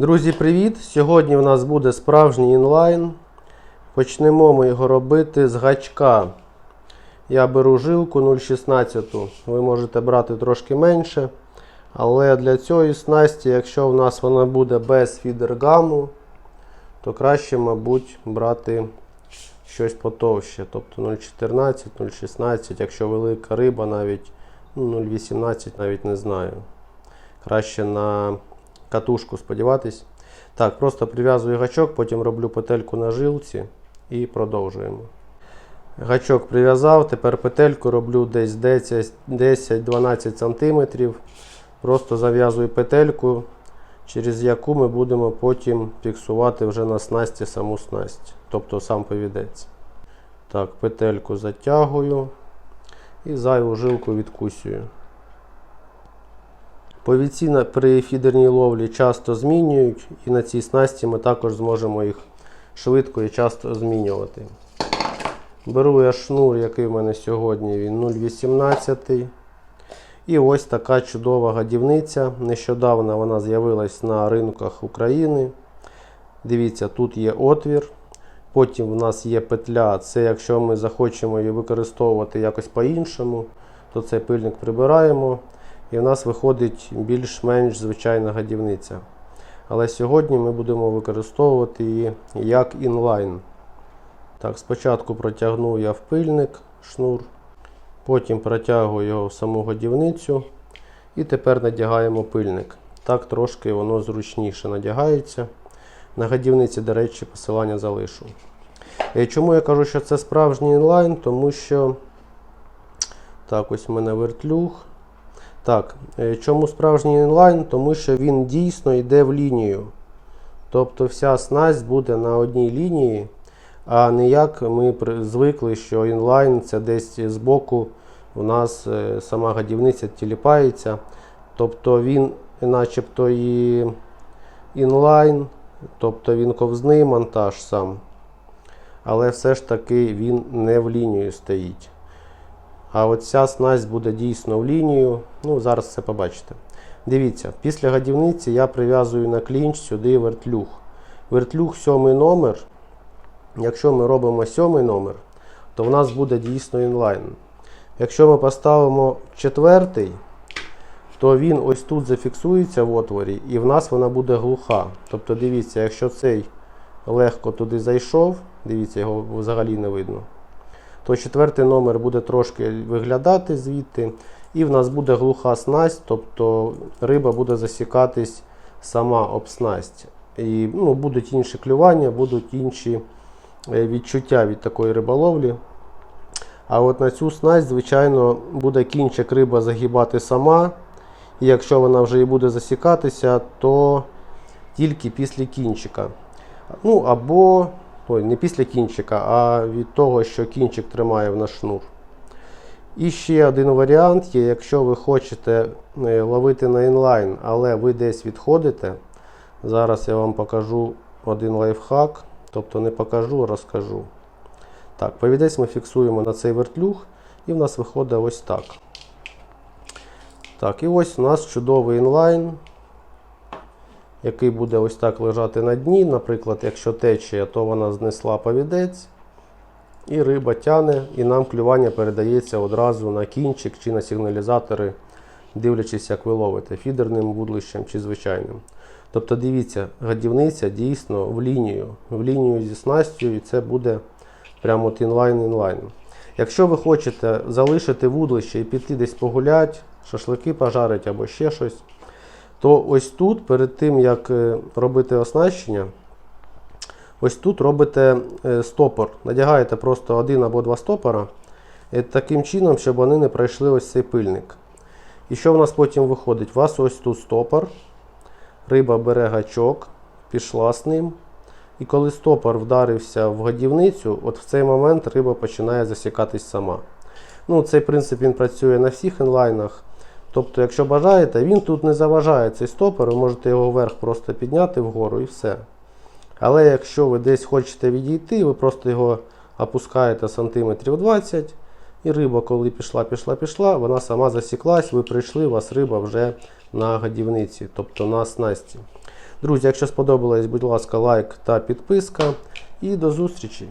Друзі, привіт! Сьогодні у нас буде справжній інлайн. Почнемо ми його робити з гачка. Я беру жилку 0,16. Ви можете брати трошки менше. Але для цієї снасті, якщо в нас вона буде без фідергаму, то краще, мабуть, брати щось потовще. Тобто 0,14, 0,16, якщо велика риба, навіть ну, 0,18, навіть не знаю. Краще на катушку сподіватись. Так, просто прив'язую гачок, потім роблю петельку на жилці і продовжуємо. Гачок прив'язав, тепер петельку роблю десь 10-12 см. Просто зав'язую петельку, через яку ми будемо потім фіксувати вже на снасті саму снасть, тобто сам повідець. Так, петельку затягую і зайву жилку відкусюю. Повідці при фідерній ловлі часто змінюють, і на цій снасті ми також зможемо їх швидко і часто змінювати. Беру я шнур, який в мене сьогодні він 0,18. І ось така чудова гадівниця. Нещодавно вона з'явилась на ринках України. Дивіться, тут є отвір. Потім в нас є петля. Це якщо ми захочемо її використовувати якось по-іншому, то цей пильник прибираємо. І в нас виходить більш-менш звичайна гадівниця. Але сьогодні ми будемо використовувати її як інлайн. Так, спочатку протягну я в пильник шнур, потім протягую його в саму годівницю і тепер надягаємо пильник. Так трошки воно зручніше надягається. На годівниці, до речі, посилання залишу. Е, Чому я кажу, що це справжній інлайн? Тому що так, ось у мене вертлюг. Так, е, чому справжній інлайн? Тому що він дійсно йде в лінію. Тобто вся снасть буде на одній лінії, а не як ми звикли, що інлайн це десь збоку у нас е, сама гадівниця тіліпається. Тобто він начебто і інлайн, тобто він ковзний монтаж сам. Але все ж таки він не в лінію стоїть. А от ця снасть буде дійсно в лінію. Ну, зараз це побачите. Дивіться, після гадівниці я прив'язую на клінч сюди вертлюг. Вертлюг сьомий номер. Якщо ми робимо сьомий номер, то в нас буде дійсно інлайн. Якщо ми поставимо четвертий, то він ось тут зафіксується в отворі, і в нас вона буде глуха. Тобто, дивіться, якщо цей легко туди зайшов, дивіться, його взагалі не видно то четвертий номер буде трошки виглядати звідти, і в нас буде глуха снасть, тобто риба буде засікатись сама об снасть. І ну, будуть інші клювання, будуть інші е, відчуття від такої риболовлі. А от на цю снасть, звичайно, буде кінчик риба загибати сама. І якщо вона вже і буде засікатися, то тільки після кінчика. Ну або Ой, не після кінчика, а від того, що кінчик тримає в наш шнур. І ще один варіант є, якщо ви хочете е, ловити на інлайн, але ви десь відходите. Зараз я вам покажу один лайфхак. Тобто не покажу, а розкажу. Так, повідець ми фіксуємо на цей вертлюг, і в нас виходить ось так. Так, і ось у нас чудовий інлайн який буде ось так лежати на дні. Наприклад, якщо течія, то вона знесла повідець, і риба тяне, і нам клювання передається одразу на кінчик чи на сигналізатори, дивлячись, як ви ловите, фідерним вудлищем чи звичайним. Тобто, дивіться, гадівниця дійсно в лінію, в лінію зі снастю, і це буде прямо от інлайн-інлайн. Якщо ви хочете залишити вудлище і піти десь погуляти, шашлики пожарити або ще щось, то ось тут, перед тим як е, робити оснащення, ось тут робите е, стопор. Надягаєте просто один або два стопора, е, таким чином, щоб вони не пройшли ось цей пильник. І що в нас потім виходить? У вас ось тут стопор, риба бере гачок, пішла з ним. І коли стопор вдарився в годівницю, от в цей момент риба починає засікатись сама. Ну, Цей принцип він працює на всіх інлайнах. Тобто, якщо бажаєте, він тут не заважає цей стопор, ви можете його вверх просто підняти вгору і все. Але якщо ви десь хочете відійти, ви просто його опускаєте сантиметрів 20, і риба, коли пішла, пішла, пішла, вона сама засіклась, ви прийшли, у вас риба вже на годівниці, тобто на снасті. Друзі, якщо сподобалось, будь ласка, лайк та підписка. І до зустрічі!